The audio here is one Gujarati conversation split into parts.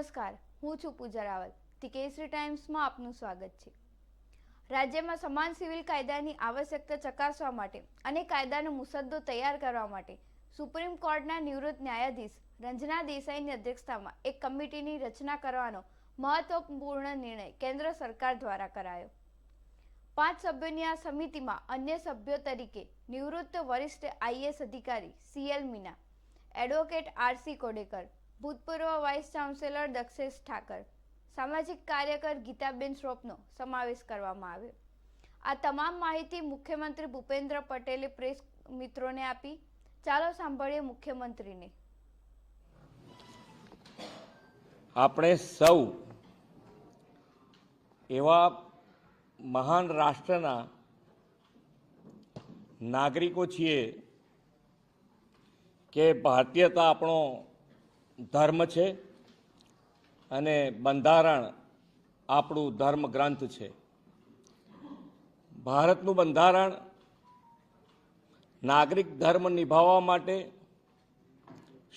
નમસ્કાર, હું છું પૂજા રાવલ. ધી કેસરી ટાઈમ્સમાં આપનું સ્વાગત છે. રાજ્યમાં સમાન સિવિલ કાયદાની આવશ્યકતા ચકાસવા માટે અને કાયદાનો મુસદ્દો તૈયાર કરવા માટે સુપ્રીમ કોર્ટના નિવૃત્ત ન્યાયાધીશ રંજના દેસાઈની અધ્યક્ષતામાં એક કમિટીની રચના કરવાનો મહત્વપૂર્ણ નિર્ણય કેન્દ્ર સરકાર દ્વારા કરાયો. પાંચ સભ્યોની આ સમિતિમાં અન્ય સભ્યો તરીકે નિવૃત્ત વરિષ્ઠ આઈએએસ અધિકારી CL Meena, advocate RC Kodekar ભૂતપૂર્વ વાઇસ ચાન્સેલર દક્ષેશ ઠાકર, સામાજિક કાર્યકર ગીતાબેન શ્રોફનો સમાવેશ કરવામાં આવ્યો. આ તમામ માહિતી મુખ્યમંત્રી ભૂપેન્દ્ર પટેલે પ્રેસ મિત્રોને આપી. ચાલો સાંભળીએ મુખ્યમંત્રીને. આપણે સૌ એવા મહાન રાષ્ટ્રના નાગરિકો છીએ કે ભારતીયતા આપણો ધર્મ છે અને બંધારણ આપણું ધર્મ ગ્રંથ છે. ભારતનું બંધારણ નાગરિક ધર્મ નિભાવવા માટે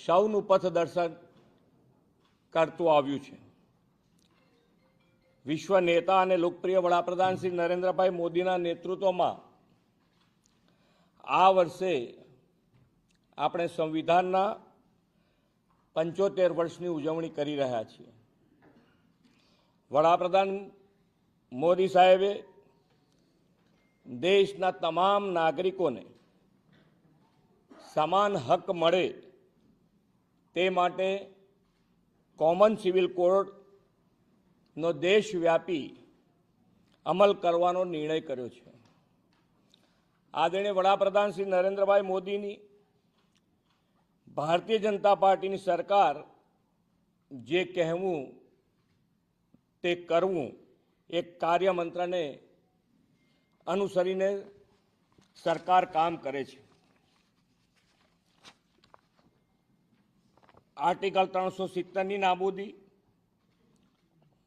સૌનું પથદર્શન કરતું આવ્યું છે. વિશ્વ નેતા અને લોકપ્રિય વડાપ્રધાન શ્રી નરેન્દ્રભાઈ મોદીના નેતૃત્વમાં આ વર્ષે આપણે સંવિધાનના પંચોતેર વર્ષની ઉજવણી કરી રહ્યા છીએ. વડાપ્રધાન મોદી સાહેબે દેશના તમામ નાગરિકોને સમાન હક મળે તે માટે કોમન સિવિલ કોડનો દેશવ્યાપી અમલ કરવાનો નિર્ણય કર્યો છે. આદરણીય વડાપ્રધાન શ્રી નરેન્દ્રભાઈ મોદીની ભારતીય જનતા પાર્ટીની સરકાર જે કહેવું તે કરવું એક કાર્યમંત્રને અનુસરીને સરકાર કામ કરે છે. આર્ટિકલ ત્રણસો સિત્તેરની નાબૂદી,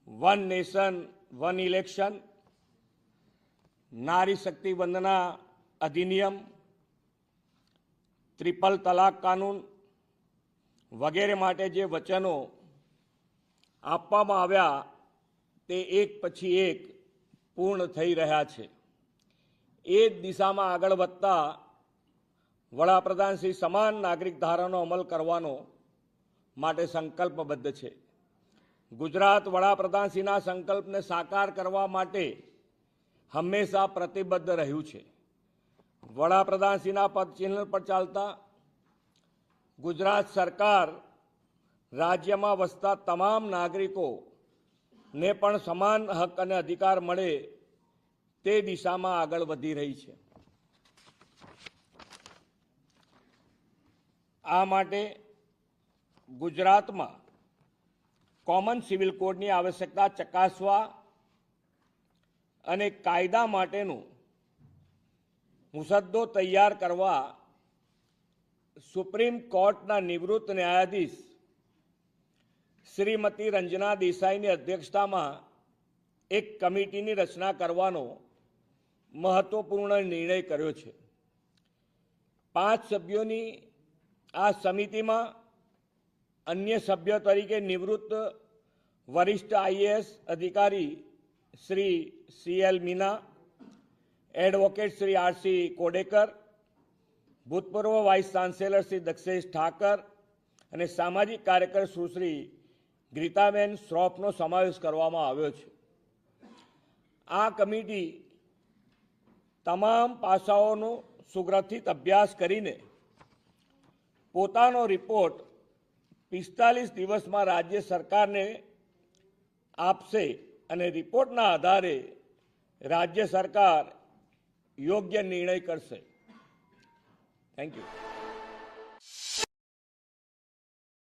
વન નેશન, વન ઇલેક્શન, નારી શક્તિ વંદના અધિનિયમ, ત્રિપલ તલાક કાનૂન વગેરે માટે જે વચનો આપવામાં આવ્યા, તે એક પછી એક પૂર્ણ થઈ રહ્યા છે. એ જ દિશામાં આગળ વધતા વડાપ્રધાન શ્રી સમાન નાગરિક ધારાનો અમલ કરવાનો માટે સંકલ્પબદ્ધ છે. ગુજરાત વડાપ્રધાનશ્રીના સંકલ્પને સાકાર કરવા માટે હંમેશા પ્રતિબદ્ધ રહ્યું છે. વડાપ્રધાનશ્રીના પદચિહ્ન પર ચાલતા ગુજરાત સરકાર રાજ્યમાં વસતા તમામ નાગરિકોને પણ સમાન હક અને અધિકાર મળે તે દિશામાં આગળ વધી રહી છે. આ માટે ગુજરાતમાં કોમન સિવિલ કોડની આવશ્યકતા ચકાસવા અને કાયદા માટેનું મુસદ્દો તૈયાર કરવા સુપ્રીમ કોર્ટના નિવૃત્ત ન્યાયાધીશ શ્રીમતી રંજના દેસાઈની અધ્યક્ષતામાં એક કમિટીની રચના કરવાનો મહત્વપૂર્ણ નિર્ણય કર્યો છે. પાંચ સભ્યોની આ સમિતિમાં અન્ય સભ્ય તરીકે નિવૃત્ત વરિષ્ઠ આઈએએસ અધિકારી Shri C L Meena, advocate Shri RC Kodekar ભૂતપૂર્વ વાઇસ ચાન્સેલર શ્રી દક્ષેશ ઠાકર અને સામાજિક કાર્યકર સુશ્રી ગ્રીતાબેન શ્રોફનો સમાવેશ કરવામાં આવ્યો છે. આ કમિટી તમામ પાસાઓનો સુગ્રથિત અભ્યાસ કરીને પોતાનો રિપોર્ટ પિસ્તાલીસ દિવસમાં રાજ્ય સરકારને આપશે અને રિપોર્ટના આધારે રાજ્ય સરકાર યોગ્ય નિર્ણય કરશે. Thank you.